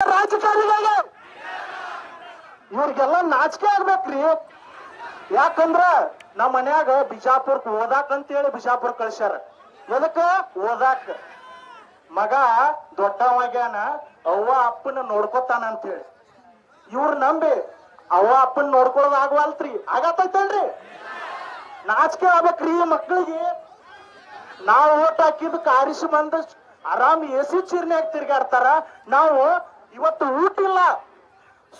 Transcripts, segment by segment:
ರಾಜಕಾರಣಿಗಳಿಗೆ ಇವ್ರಿಗೆಲ್ಲ ನಾಚಿಕೆ ಆಗ್ಬೇಕ್ರಿ. ಯಾಕಂದ್ರ ನಮ್ಮ ಮನ್ಯಾಗ ಬಿಜಾಪುರ್ ಓದಾಕ್ ಅಂತೇಳಿ ಬಿಜಾಪುರ್ ಕಳ್ಸ್ಯಾರ. ಎದಕ್ಕ? ಓದಾಕ್. ಮಗ ದೊಡ್ಡವಾಗ್ಯಾನ ಅವ್ವ ಅಪ್ಪನ ನೋಡ್ಕೊತಾನ ಅಂತೇಳಿ. ಇವ್ರ ನಂಬಿ ಅವ್ವ ಅಪ್ಪನ ನೋಡ್ಕೊಳ್ಳೋದ್ ಆಗವಲ್ತ್ರಿ. ಆಗತ್ತೈತಲ್ರಿ ನಾಚಿಕೆ ಆಗ್ಬೇಕ್ರಿ ಮಕ್ಕಳಿಗೆ ನಾವು ಓಟ್ ಹಾಕಿದ್ದು ಆರಿಸಿ ಬಂದ ಆರಾಮ್ ಎಸಿ ಚೀರ್ನ್ಯಾಗ ತಿರ್ಗಾಡ್ತಾರ. ನಾವು ಇವತ್ತು ಊಟ ಇಲ್ಲ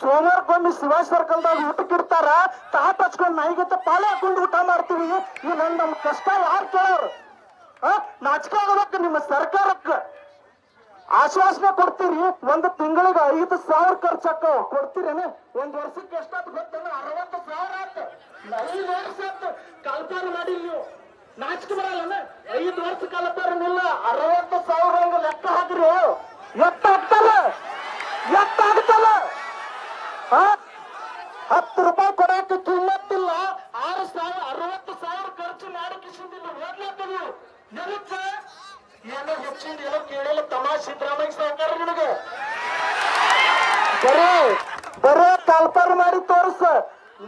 ಸೋಮವಾರಕ್ಕೊಮ್ಮೆ ಶಿವಾ ಸರ್ಕಲ್ದಾಗ ಊಟಕ್ಕೆ ಇರ್ತಾರ ತಾಟ್ ಹಚ್ಕೊಂಡ್ ನಾಯಿಗತ್ತ ಪಾಳೆ ಹಾಕೊಂಡು ಊಟ ಮಾಡ್ತೀವಿ. ಈ ನನ್ ನಮ್ ಕಷ್ಟ ಯಾರು ಕೇಳೋರು? ನಾಚಿಕೆ ನಿಮ್ಮ ಸರ್ಕಾರಕ್ಕೆ. ಆಶ್ವಾಸನೆ ಕೊಡ್ತೀರಿ. ಒಂದು ತಿಂಗಳಿಗೆ ಐದು ಸಾವಿರ ಖರ್ಚಾಕ ಕೊಡ್ತೀರೇನೆ? ಒಂದ್ ವರ್ಷಕ್ಕೆ ಎಷ್ಟಾತ್ ಗೊತ್ತೇನ? ಅರವತ್ತು ಸಾವಿರ ಆಯ್ತು. ಐದು ವರ್ಷ ಆಯ್ತು. ಕಲ್ಪಾರ ಮಾಡಿ ನೀವು. ನಾಚಿಕೆ ಬರಲ್ಲ ಐದು ವರ್ಷ ಕಲ್ಪಾರನಿಲ್ಲ ಅರವತ್ತು ಸಾವಿರ ಲೆಕ್ಕ ಹಾಕ್ರಿ. ಎತ್ತ ಆ? ಹತ್ತು ರೂಪಾಯಿ ಕೊಡಕ್ಕೆ ಕಿಮ್ಮತ್ತಿಲ್ಲ. ಆರು ಸಾವಿರ, ಅರವತ್ತು ಸಾವಿರ ಖರ್ಚು ಮಾಡಿ ಕಿಸಿದಿಲ್ಲ ಓದ್ಲತ್ತದು ನಿನಕ್ಕ ಏನೋ ಹೆಚ್ಚಿಂದ ಏನೋ ಕೇಳಿಲ್ಲ, ತಮಾಷೆ ಸಿದ್ದರಾಮಯ್ಯ ಸರ್ಕಾರ ನಿಮಗೆ ಬರೇ ಬರೇ ಕಲ್ಪರ್ ಮಾಡಿ ತೋರ್ಸ.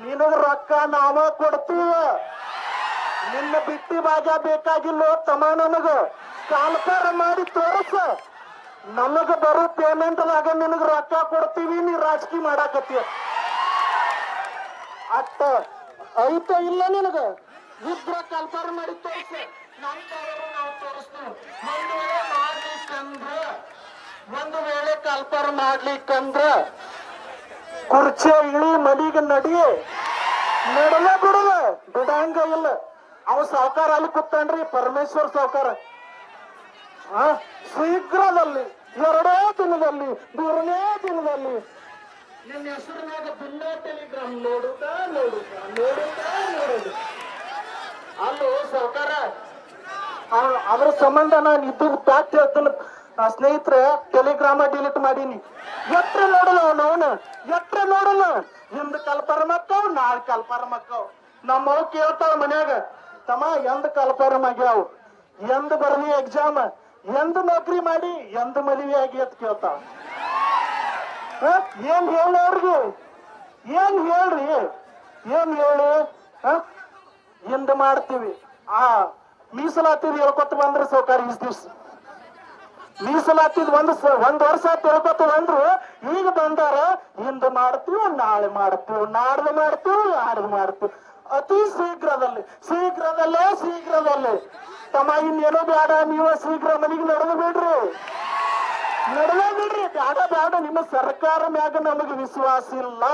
ನಿನಗ ರೊಕ್ಕ ನಾವ ಕೊಡ್ತೀವ? ನಿನ್ನ ಬಿಟ್ಟಿ ಭಾಗ ಬೇಕಾಗಿಲ್ಲ ತಮ ನನಗ? ಕಾಲ್ಪಾರ ಮಾಡಿ ತೋರ್ಸ. ನಮಗ ಬರೋ ಪೇಮೆಂಟ್ ದಾಗ ನಿನಗ ರೊಕ್ಕ ಕೊಡ್ತೀವಿ ನೀ ರಾಜಕೀಯ ಮಾಡಾಕತ್ತೀಯ. ಅಟ್ಟ ಐತ ಇಲ್ಲ ನಿನಗ? ಇದ್ರ ಕಲ್ಪಾರ ಮಾಡಿ ತೋರಿಸಿ. ನಾವು ತೋರಿಸ್ತೀವಿ. ಒಂದು ವೇಳೆ ಮಾಡ್ಲಿಕ್ಕಂದ್ರ ಒಂದು ವೇಳೆ ಕಲ್ಪಾರ ಮಾಡ್ಲಿಕ್ಕಂದ್ರ ಕುರ್ಚಿ ಇಳಿ ಮನಿಗೆ ನಡಿ ನಡಲ ಬಿಡಲ್ಲ ಬಿಡಂಗ ಇಲ್ಲ. ಅವ ಸಾವುಕಾರ ಅಲ್ಲಿ ಕೂತಾನ್ರಿ ಪರಮೇಶ್ವರ್ ಸಾವುಕಾರ. ಆ, ಶೀಘ್ರದಲ್ಲಿ, ಎರಡೇ ದಿನದಲ್ಲಿ, ಮೂರನೇ ದಿನದಲ್ಲಿ. ನಿನ್ನ ಹೆಸರಿನಾಗ ಭಿನ್ನ ಟೆಲಿಗ್ರಾಮ್ ನೋಡುತ್ತಾ ನೋಡುತ್ತಾ ನೋಡುತ್ತಾ ನೋಡುದು. ಅಲ್ಲೋ ಸರ್ಕಾರ ಅದ್ರ ಸಂಬಂಧ ನಾನು ಇದ್ದು ಪ್ಯಾಕ್ ಹೇಳ್ತಾನ. ಸ್ನೇಹಿತರೆ, ಟೆಲಿಗ್ರಾಮ ಡಿಲೀಟ್ ಮಾಡೀನಿ. ಎಟ್ರೆ ನೋಡಲ್ಲ ಅವನು ಅವನು? ನೋಡಲ್ಲ? ಹಿಂದ್ ಕಲ್ಪರ ಮಕ್ಕವ್ ನಾಳೆ ಕಲ್ಪರ ಮಕ್ಕವ್ ನಮ್ಮವ್ ಕೇಳ್ತಾವ ಮನ್ಯಾಗ, ತಮ್ಮ ಎಂದ್ ಕಲ್ಪರ ಮಗ್ಯಾವ್ ಎಂದ ಬರ್ಲಿ ಎಕ್ಸಾಮ್ ಎಂದ್ ನೌಕರಿ ಮಾಡಿ, ಎಂದು ಮದುವೆ ಆಗಿ ಅಂತ ಕೇಳ್ತಾವ ಹ? ಏನ್ ಹೇಳಿ ಅವ್ರಿಗೆ? ಏನ್ ಹೇಳ್ರಿ? ಏನ್ ಹೇಳಿ? ಎಂದು ಮಾಡ್ತೀವಿ. ಆ, ಮೀಸಲಾತಿದ್ ಹೇಳ್ಕೊತ ಬಂದ್ರೆ ಸೌಕರ್ಯ ಇಸ್ ದಿವ್ಸ. ಮೀಸಲಾತಿದ್ ಒಂದ್ ಒಂದ್ ವರ್ಷ ತಿಳ್ಕೊತ ಬಂದ್ರು. ಈಗ ಬಂದಾರ, ಇಂದು ಮಾಡ್ತೀವಿ, ನಾಳೆ ಮಾಡ್ತೀವಿ, ನಾಡ್ದು ಮಾಡ್ತೀವಿ ನಾಡ್ದು ಮಾಡ್ತೀವಿ. ಅತಿ ಶೀಘ್ರದಲ್ಲಿ, ಶೀಘ್ರದಲ್ಲೇ, ಶೀಘ್ರದಲ್ಲಿ. ತಮ್ಮ ಇನ್ನೇನೋ ಬೇಡ, ನೀವು ಸ್ವೀಕರ ಮನೆಗೆ ನಡೆದು ಬಿಡ್ರಿ ನಡೆದೇ ಬಿಡ್ರಿ ಬೇಡ ಬೇಡ, ನಿಮ್ಮ ಸರ್ಕಾರ ಮ್ಯಾಗ ನಮಗೆ ವಿಶ್ವಾಸ ಇಲ್ಲ.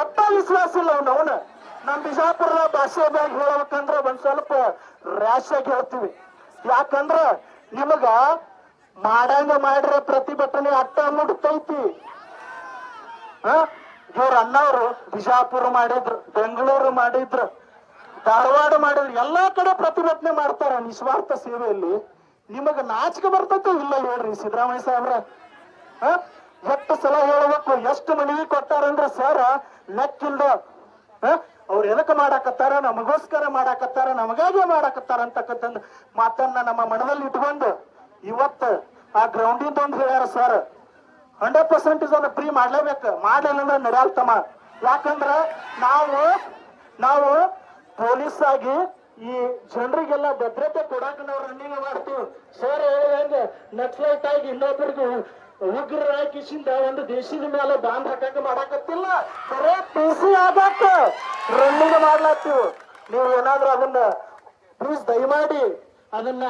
ಒಟ್ಟ ವಿಶ್ವಾಸ ಇಲ್ಲ ಅವ್ನ, ಅವನ. ನಮ್ ಬಿಜಾಪುರದ ಭಾಷೆ ಬ್ಯಾಗ್ ಹೇಳ್ಬೇಕಂದ್ರ ಒಂದ್ ಸ್ವಲ್ಪ ರ್ಯಾಶ್ ಆಗಿ ಹೇಳ್ತೀವಿ. ಯಾಕಂದ್ರ ನಿಮಗ ಮಾಡಂಗ ಮಾಡ್ರೆ ಪ್ರತಿಭಟನೆ ಅಟ್ಟ ಮುಟ್ತೈತಿ. ಇವ್ರ ಅಣ್ಣವ್ರು ಬಿಜಾಪುರ ಮಾಡಿದ್ರು, ಬೆಂಗಳೂರು ಮಾಡಿದ್ರು. ಧಾರವಾಡ ಮಾಡಿದ್ರು ಎಲ್ಲಾ ಕಡೆ ಪ್ರತಿಭಟನೆ ಮಾಡ್ತಾರ ನಿಸ್ವಾರ್ಥ ಸೇವೆಯಲ್ಲಿ. ನಿಮಗ ನಾಚಿಕೆ ಬರ್ತೈತೆ ಇಲ್ಲ ಹೇಳ್ರಿ ಸಿದ್ದರಾಮಯ್ಯ ಸಾಹೇಬ್ರ? ಎಷ್ಟು ಸಲ ಹೇಳ್ಬೇಕು, ಎಷ್ಟು ಮನವಿ ಕೊಟ್ಟಾರಂದ್ರ ಸರ್ ಲೆಕ್ಕಿಲ್ದ ಅವ್ರು ಎದಕ್ಕೆ ಮಾಡಾಕತ್ತಾರ? ನಮಗೋಸ್ಕರ ಮಾಡಾಕತ್ತಾರ? ನಮಗಾಗೆ ಮಾಡಾಕತ್ತಾರ ಅಂತಕ್ಕಂಥ ಮಾತನ್ನ ನಮ್ಮ ಮನದಲ್ಲಿ ಇಟ್ಕೊಂಡು ಇವತ್ತು ಆ ಗ್ರೌಂಡಿಂದ ಒಂದು ಹೇಳ್ಯಾರ ಸರ್ ಹಂಡ್ರೆಡ್ ಪರ್ಸೆಂಟೇಜ್ ಅನ್ನ ಫ್ರೀ ಮಾಡ್ಲೇಬೇಕು. ಮಾಡ್ಲಿಲ್ಲ ಅಂದ್ರೆ ನಡೆಯಲ್ತಮ್ಮ ಯಾಕಂದ್ರ ನಾವು ನಾವು ಪೊಲೀಸ್ ಆಗಿ ಈ ಜನರಿಗೆಲ್ಲ ಭದ್ರತೆ ಕೊಡಾಕ ನಾವು ರನ್ನಿಂಗ್ ಮಾಡ್ತೀವಿ ಸರ್ ಹೇಳಿದಂಗೆ ನಕ್ಸಲೈಟ್ ಆಗಿ ಇನ್ನೊಬ್ಬರಿಗೆ ಉಗ್ರರಾಕಿಸಿಂದ ಒಂದು ದೇಶದ ಮೇಲೆ ಬಾಂಬ್ ಹಾಕಕ್ಕೆ ಮಾಡಾಕತ್ತಿಲ್ಲ. ಬರೇ ಪಿ ಸಿ ಆಗಾಕ ರನ್ನಿಂಗ್ ಮಾಡ್ಲಾತ್ತೀವಿ. ನೀವು ಏನಾದ್ರೂ ಅದನ್ನ ಪ್ಲೀಸ್ ದಯಮಾಡಿ ಅದನ್ನ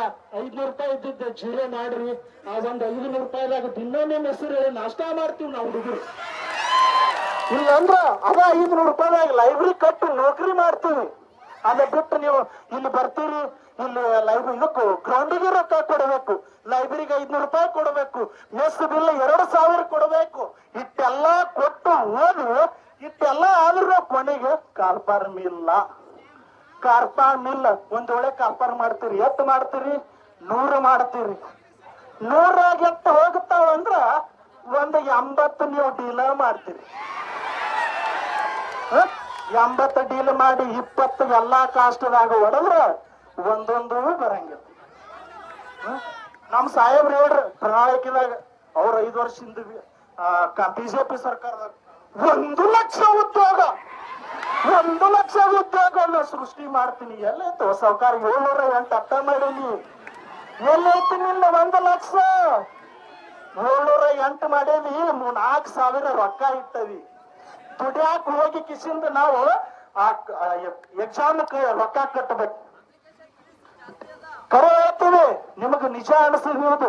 ಐದ್ನೂರು ರೂಪಾಯಿ ಇದ್ದಿದ್ದ ಜೀರೆ ಮಾಡ್ರಿ. ಆ ಒಂದ್ ಐದ್ನೂರು ರೂಪಾಯಿದಾಗ ದಿನ ನಿಮ್ಮ ಹೆಸರು ಹೇಳಿ ನಾಷ್ಟ ಮಾಡ್ತೀವಿ ನಾವು ಹುಡುಗರು. ಇಲ್ಲಂದ್ರ ಅದ ಐದ್ನೂರು ರೂಪಾಯಿದಾಗ ಲೈಬ್ರರಿ ಕಟ್ಟು ನೌಕರಿ ಮಾಡ್ತೀವಿ. ಅದ ಬಿಟ್ಟು ನೀವು ಇಲ್ಲಿ ಬರ್ತೀರಿ ಇಲ್ಲಿ ಲೈಬ್ರರಿ ಇದಕ್ಕೂ ಗ್ರೌಂಡಿಗೆ ರೊಕ್ಕ ಕೊಡಬೇಕು. ಲೈಬ್ರರಿಗೆ ಐದ್ನೂರು ರೂಪಾಯಿ ಕೊಡಬೇಕು. ಮೆಸ್ ಬಿಲ್ ಎರಡು ಸಾವಿರ ಕೊಡಬೇಕು. ಇಟ್ಟೆಲ್ಲ ಕೊಟ್ಟು ಓದು, ಇಟ್ಟೆಲ್ಲ ಆದ್ರೂ ಕೊನೆಗೆ ಕಾರ್ಪಾರ್ ಮಿಲ್ಲ. ಕಾರ್ಪಾರ್ ಇಲ್ಲ ಒಂದು ಒಳ್ಳೆ ಕಾರ್ಪಾರ್ ಮಾಡ್ತೀರಿ, ಎತ್ತು ಮಾಡ್ತೀರಿ, ನೂರು ಮಾಡ್ತೀರಿ. ನೂರಾಗ ಎತ್ತು ಹೋಗುತ್ತಾವ ಅಂದ್ರ ಒಂದು ಎಂಬತ್ತು ನೀವು ಡೀಲರ್ ಮಾಡ್ತೀರಿ? ಎಂಬತ್ತು ಡೀಲ್ ಮಾಡಿ ಇಪ್ಪತ್ತು ಎಲ್ಲಾ ಕಾಸ್ಟ್ದಾಗ ಹೊಡೆದ್ರ ಒಂದೊಂದು ಬರಂಗಿಲ್ಲ. ನಮ್ ಸಾಹೇಬ್ರು ಹೇಳ್ರಿ, ಪ್ರಣಾಳಿಕೆದಾಗ, ಅವ್ರ ಐದು ವರ್ಷದಿಂದ ಬಿಜೆಪಿ ಸರ್ಕಾರದಾಗ ಒಂದು ಲಕ್ಷ ಉದ್ಯೋಗ. ಒಂದು ಲಕ್ಷ ಉದ್ಯೋಗವನ್ನು ಸೃಷ್ಟಿ ಮಾಡ್ತೀನಿ. ಎಲ್ಲೈತು ಸರ್ಕಾರ ಏಳ್ನೂರ ಎಂಟು ಅಟ್ಟ ಮಾಡೀನಿ. ಎಲ್ಲೈತಿ ನಿನ್ನ ಒಂದು ಲಕ್ಷ. ಏಳ್ನೂರ ಎಂಟು ಮಾಡೇವಿ ನಾಲ್ಕು ಸಾವಿರ ರೊಕ್ಕ ಇಟ್ಟವಿ. ದುಡ್ಯಾಕ ಹೋಗಿ ಕಿಸಿಂದ ನಾವು ಆ ಎಕ್ಸಾಮ್ ರೊಕ್ಕ ಕಟ್ಟಬೇಕು ಕರೆ ಹೇಳ್ತೀವಿ ನಿಮಗೆ ನಿಜ ಅನಿಸಿರುವುದು?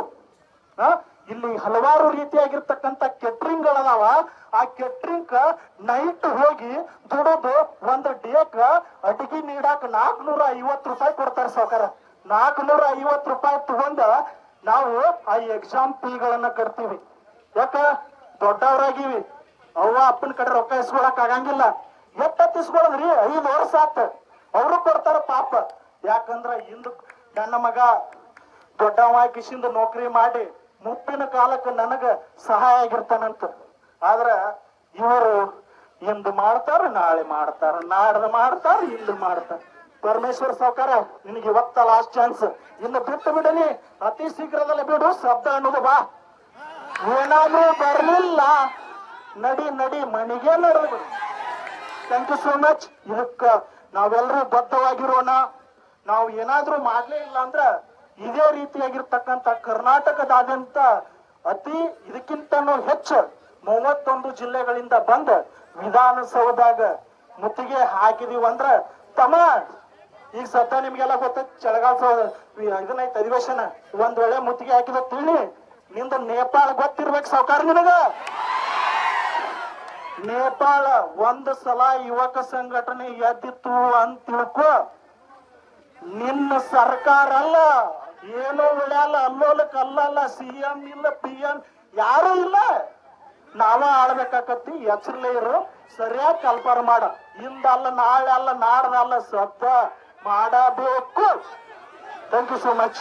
ಇಲ್ಲಿ ಹಲವಾರು ರೀತಿಯಾಗಿರ್ತಕ್ಕಂಥ ಕೆಟ್ರಿಂಗ್ ಗಳದಾವ ಆ ಕೆಟ್ರಿಂಗ್ ನೈಟ್ ಹೋಗಿ ದುಡಿದು ಒಂದು ಡೇಕ್ ಅಡಿಗೆ ನೀಡಾಕ ನಾಲ್ಕನೂರ ಐವತ್ತು ರೂಪಾಯಿ ಕೊಡ್ತಾರೆ ಸಾವುಕಾರ. ನಾಲ್ಕನೂರ ಐವತ್ತು ರೂಪಾಯಿ ತಗೊಂಡ ನಾವು ಆ ಎಕ್ಸಾಮ್ ಫೀಗಳನ್ನ ಕಟ್ತೀವಿ. ಯಾಕ? ದೊಡ್ಡವರಾಗಿವಿ. ಅವ್ವ ಅಪ್ಪನ ಕಡೆ ರೊಕ್ಕ ಇಸ್ಕೊಳಕ್ ಆಗಂಗಿಲ್ಲ. ಎತ್ತ ಇಸ್ಕೊಳದ್ರಿ, ಐದು ವರ್ಷ ಆತ. ಅವರು ಕೊಡ್ತಾರ ಪಾಪ. ಯಾಕಂದ್ರ ಇಂದು ನನ್ನ ಮಗ ದೊಡ್ಡವ ಕಿಶಿಂದ ನೌಕರಿ ಮಾಡಿ ಮುಪ್ಪಿನ ಕಾಲಕ್ಕೆ ನನಗ ಸಹಾಯ ಆಗಿರ್ತಾನಂತ. ಆದ್ರ ಇವರು ಇಂದು ಮಾಡ್ತಾರ, ನಾಳೆ ಮಾಡ್ತಾರ, ನಾಡ್ದ ಮಾಡ್ತಾರ, ಇಲ್ಲಿ ಮಾಡ್ತಾರ. ಪರಮೇಶ್ವರ ಸಾವುಕಾರ, ನಿನಗೆ ಇವತ್ತ ಲಾಸ್ಟ್ ಚಾನ್ಸ್ ಇನ್ನು ಬಿಟ್ಟು ಬಿಡಲಿ, ಅತಿ ಶೀಘ್ರದಲ್ಲಿ ಬಿಡು, ಶಬ್ದ ಅನ್ನೋದು ಬಾ. ಏನಾದ್ರೂ ಬರ್ಲಿಲ್ಲ ನಡಿ ನಡಿ, ಮನೆಗೆ ನಡೆದು ಥ್ಯಾಂಕ್ ಯು ಸೋ ಮಚ್ ಇದಕ್ಕ ನಾವೆಲ್ಲರೂ ಬದ್ಧವಾಗಿರೋಣ. ನಾವು ಏನಾದ್ರೂ ಮಾಡ್ಲೇ ಇಲ್ಲ ಅಂದ್ರ ಇದೇ ರೀತಿಯಾಗಿರ್ತಕ್ಕಂಥ ಕರ್ನಾಟಕದಾದ್ಯಂತ ಅತಿ ಇದಕ್ಕಿಂತನೂ ಹೆಚ್ಚು ಮೂವತ್ತೊಂದು ಜಿಲ್ಲೆಗಳಿಂದ ಬಂದ ವಿಧಾನಸೌಧದಾಗ ಮುತ್ತಿಗೆ ಹಾಕಿದೀವಿ ಅಂದ್ರ ತಮ್ಮ. ಈಗ ಸದ್ಯ ನಿಮ್ಗೆಲ್ಲ ಗೊತ್ತ, ಚಳಗಾಲ ಇದನ್ನೈತಿ ಅಧಿವೇಶನ. ಒಂದ್ ವೇಳೆ ಮುತ್ತಿಗೆ ಹಾಕಿದ ತಿಳಿ ನಿಂದ ನೇಪಾಳ ಗೊತ್ತಿರ್ಬೇಕು ಸಾವುಕಾರ ನಿನಗ. ನೇಪಾಳ ಒಂದು ಸಲ ಯುವಕ ಸಂಘಟನೆ ಎದ್ದಿತ್ತು ಅಂತ ತಿಳ್ಕೊ, ನಿನ್ನ ಸರ್ಕಾರ ಅಲ್ಲ, ಏನೋ ಉಳ್ಯಾಲ, ಅಲ್ಲೋಲಕ್ ಅಲ್ಲಲ್ಲ ಸಿ ಎಂ ಇಲ್ಲ ಪಿ ಎಂ ಯಾರು ಇಲ್ಲ. ನಾವ ಆಳ್ಬೇಕಾಕತ್ತಿ, ಎಚ್ಚರಲೇ ಇರು, ಸರಿಯಾಗಿ ಕಲ್ಪನೆ ಮಾಡ. ಇಂದಲ್ಲ ನಾಳೆ ಅಲ್ಲ ನಾಡ್ದಲ್ಲ ಸದ್ದ ಮಾಡಬೇಕು. Thank you so much